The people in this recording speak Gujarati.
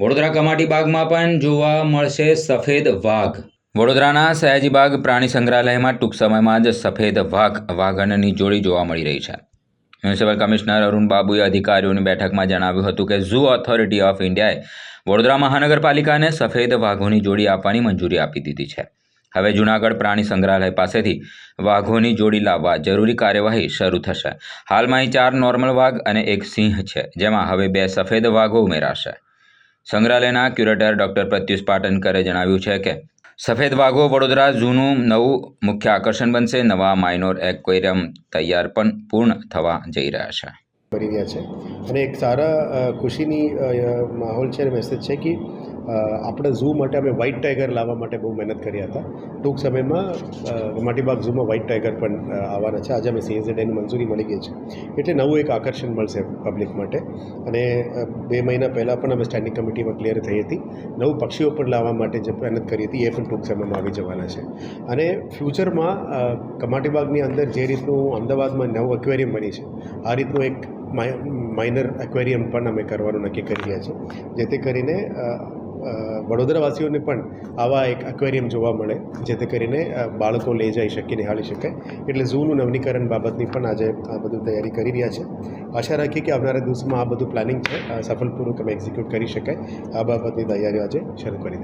વડોદરા કમાટી બાગમાં પણ જોવા મળશે સફેદ વાઘ. વડોદરાના સયાજીબાગ પ્રાણી સંગ્રહાલયમાં ટૂંક સમયમાં જ સફેદ વાઘ વાઘનની જોડી જોવા મળી રહી છે. મ્યુનિસિપલ કમિશનર અરુણ બાબુએ અધિકારીઓની બેઠકમાં જણાવ્યું હતું કે ઝૂ ઓથોરિટી ઓફ ઇન્ડિયાએ વડોદરા મહાનગરપાલિકાને સફેદ વાઘોની જોડી આપવાની મંજૂરી આપી દીધી છે. હવે જૂનાગઢ પ્રાણી સંગ્રહાલય પાસેથી વાઘોની જોડી લાવવા જરૂરી કાર્યવાહી શરૂ થશે. હાલમાં અહીં ચાર નોર્મલ વાઘ અને એક સિંહ છે, જેમાં હવે બે સફેદ વાઘો ઉમેરાશે. સંગ્રહાલયના ક્યુરેટર ડૉક્ટર પ્રત્યુષ પાટનકરે જણાવ્યું છે કે, સફેદ વાઘો વડોદરા ઝૂનું નવું મુખ્ય આકર્ષણ બનશે. નવા માઇનોર એક્વેરિયમ તૈયાર પણ પૂર્ણ થવા જઈ રહ્યા છે. કરી રહ્યા છે. અને એક સારા ખુશીની માહોલ છે મેસેજ છે કે આપણા ઝૂ માટે અમે વ્હાઇટ ટાઈગર લાવવા માટે બહુ મહેનત કર્યા હતા. ટૂંક સમયમાં માટીબાગ ઝૂમાં વ્હાઇટ ટાઈગર પણ આવવાના છે. આજે અમે સીએઝેડની મંજૂરી મળી ગઈ છે. એટલે નવું એક આકર્ષણ મળશે પબ્લિક માટે. અને બે મહિના પહેલાં પણ અમે સ્ટેન્ડિંગ કમિટીમાં ક્લિયર થઈ હતી. નવું પક્ષીઓ પણ લાવવા માટે જે મહેનત કરી હતી, એ પણ ટૂંક સમયમાં આવી જવાના છે. અને ફ્યુચરમાં કમાટીબાગની અંદર જે રીતનું અમદાવાદમાં નવું એક્વેરિયમ બની છે, આ રીતનું એક માઇનર એક્વેરિયમ પણ અમે કરવાનું નક્કી કરી રહ્યા છે જેથી કરીને વડોદરાવાસીઓને પણ આવા એક એક્વેરિયમ જોવા મળે, જેથી કરીને બાળકો લઈ જઈ શકે, નિહાળી શકે. એટલે ઝૂનું નવીનીકરણ બાબતની પણ આજે આ બધું તૈયારી કરી રહ્યા છે. આશા રાખીએ કે આવનારા દિવસમાં આ બધું પ્લાનિંગ છે સફળપૂર્વક અમે એક્ઝિક્યુટ કરી શકાય. આ બાબતની તૈયારીઓ આજે શરૂ કરી